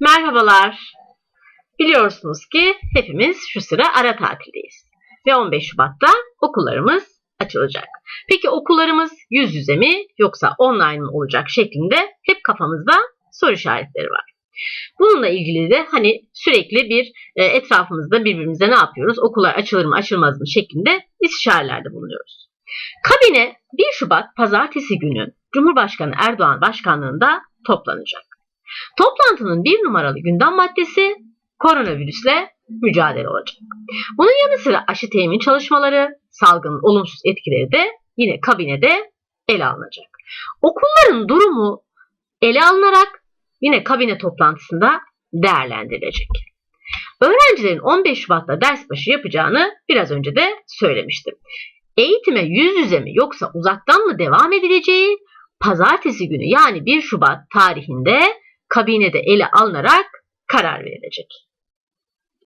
Merhabalar. Biliyorsunuz ki hepimiz şu sıra ara tatildeyiz. Ve 15 Şubat'ta okullarımız açılacak. Peki okullarımız yüz yüze mi yoksa online mi olacak şeklinde hep kafamızda soru işaretleri var. Bununla ilgili de hani sürekli bir e, etrafımızda birbirimize ne yapıyoruz? Okullar açılır mı açılmaz mı şeklinde istişarelerde bulunuyoruz. Kabine 1 Şubat pazartesi günü Cumhurbaşkanı Erdoğan başkanlığında toplanacak. Toplantının bir numaralı gündem maddesi koronavirüsle mücadele olacak. Bunun yanı sıra aşı temin çalışmaları, salgının olumsuz etkileri de yine kabinede ele alınacak. Okulların durumu ele alınarak yine kabine toplantısında değerlendirilecek. Öğrencilerin 15 Şubat'ta ders başı yapacağını biraz önce de söylemiştim. Eğitime yüz yüze mi yoksa uzaktan mı devam edileceği pazartesi günü yani 1 Şubat tarihinde kabinede ele alınarak karar verilecek.